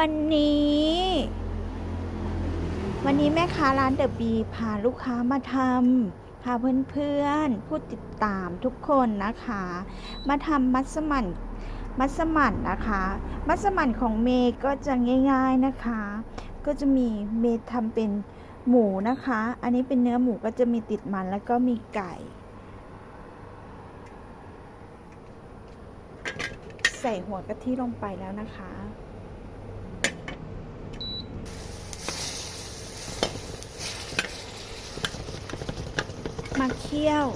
วันนี้ วันนี้แม่ค้าร้านเดอะบีพาลูกค้ามาทำพาเพื่อนๆ ผู้ติดตามทุกคนนะคะ มาทำมัสมั่นมัสมั่นนะคะ มัสมั่นของเมย์ก็จะง่าย ๆนะคะ ก็จะมีเมย์ทำเป็นหมูนะคะ อันนี้เป็นเนื้อหมูก็จะมีติดมันแล้วก็มีไก่ ใส่หัวกะทิลงไปแล้วนะคะ มาเคี่ยว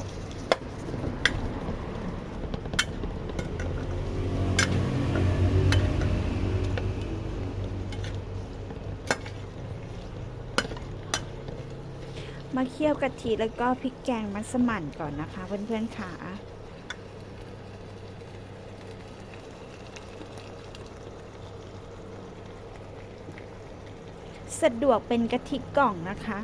มาเคี่ยวกะทิแล้วก็พริกแกงมัสมั่นก่อนนะคะ เพื่อนๆค่ะสะดวกเป็นกะทิกล่องนะคะ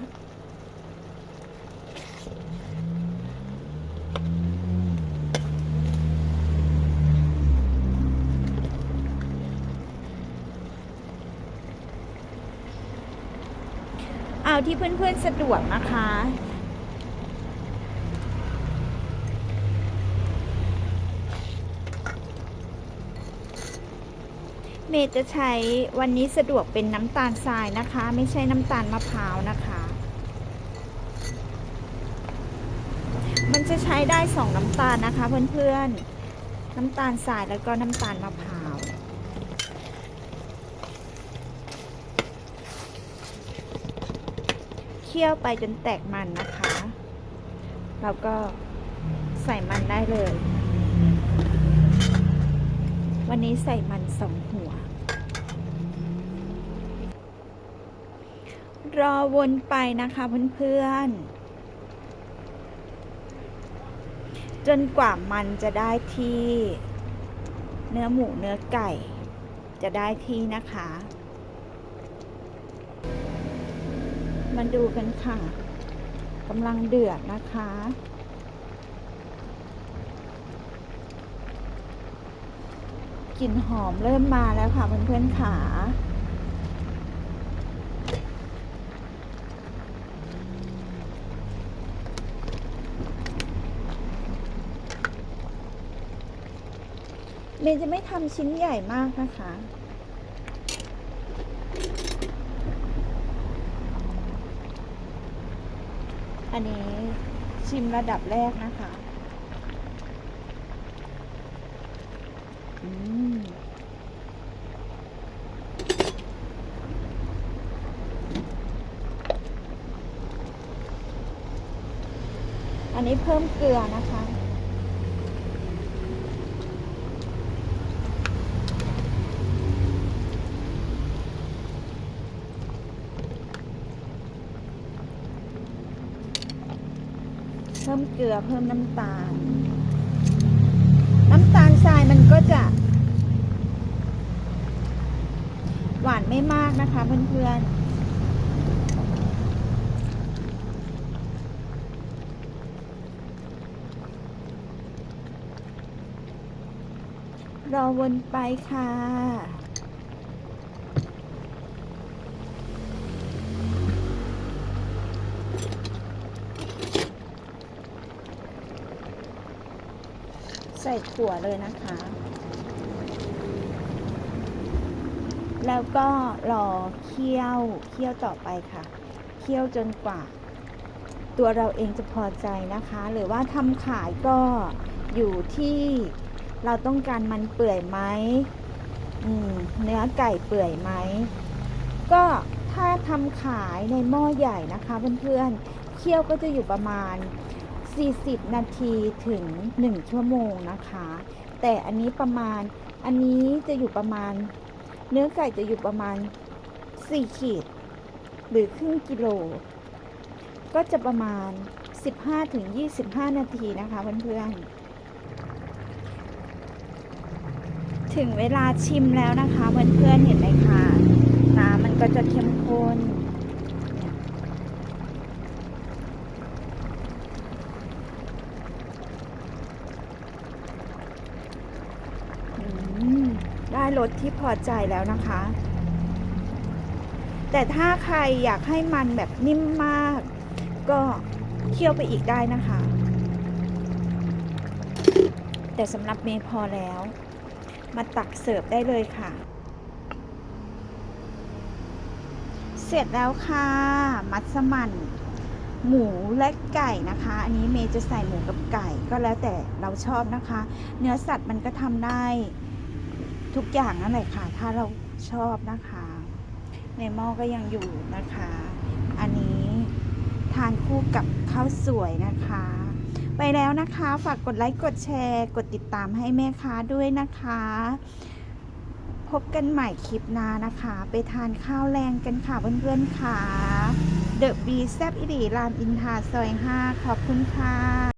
เอาที่เพื่อนๆสะดวกนะคะเมย์จะใช้วันนี้สะดวกเป็นน้ำตาลทรายนะคะ ไม่ใช่น้ำตาลมะพร้าวนะคะ มันจะใช้ได้สองน้ำตาลนะคะเพื่อนๆ น้ำตาลทรายแล้วก็น้ำตาลมะพร้าว เคี่ยวไปจนแตกมันนะคะ แล้วก็ใส่มันได้เลย วันนี้ใส่มันสองหัว รอวนไปนะคะเพื่อนๆ จนกว่ามันจะได้ที่ เนื้อหมูเนื้อไก่ จะได้ที่นะคะ มาดูกันค่ะกำลังเดือดนะคะ กลิ่นหอมเริ่มมาแล้วค่ะเพื่อนๆขาเมย์จะไม่ทำชิ้นใหญ่มากนะคะ อันนี้ชิมระดับแรกนะคะ อืมอันนี้เพิ่มเกลือนะคะ เพิ่มเกลือเพิ่มน้ำตาล น้ำตาลทรายมันก็จะ หวานไม่มากนะคะเพื่อนๆรอวนไปค่ะ ใส่ถั่วเลยนะคะ แล้วก็รอเคี่ยวเคี่ยวต่อไปค่ะ เคี่ยวจนกว่า ตัวเราเองจะพอใจนะคะ หรือว่าทำขายก็อยู่ที่เราต้องการมันเปื่อยไหมมเนื้อไก่เปื่อยไหม ก็ถ้าทำขายในหม้อใหญ่นะคะเพื่อนๆเคี่ยวก็จะอยู่ประมาณ 40 นาทีถึง 1 ชั่วโมงนะคะ แต่อันนี้ประมาณอันนี้จะอยู่ประมาณ เนื้อไก่จะอยู่ประมาณ 4 ขีด หรือครึ่งกิโล ก็จะประมาณ 15ถึง25 นาทีนะคะเพื่อนๆถึงเวลาชิมแล้วนะคะเพื่อนๆเห็นไหมคะน้ำมันก็จะเข้มข้น อืม ได้รสที่พอใจแล้วนะคะ แต่ถ้าใครอยากให้มันแบบนิ่มมาก ก็เคี่ยวไปอีกได้นะคะ แต่สำหรับเมย์พอแล้ว มาตักเสิร์ฟได้เลยค่ะ เสร็จแล้วค่ะ มัสมั่นหมูและไก่นะคะ อันนี้เมย์จะใส่หมูกับไก่ก็แล้วแต่เราชอบนะคะ เนื้อสัตว์มันก็ทำได้ ทุกอย่างนั่นแหละค่ะ ถ้าเราชอบนะคะ ในหม้อก็ยังอยู่นะคะ อันนี้ทานคู่กับข้าวสวยนะคะ ไปแล้วนะคะ ฝากกดไลค์กดแชร์ กดติดตามให้แม่ค้าด้วยนะคะ พบกันใหม่คลิปหน้านะคะ ไปทานข้าวแรงกันค่ะเพื่อนๆค่ะเดอะบีแซบอิรีรามอินทราซอย 5 ขอบคุณค่ะ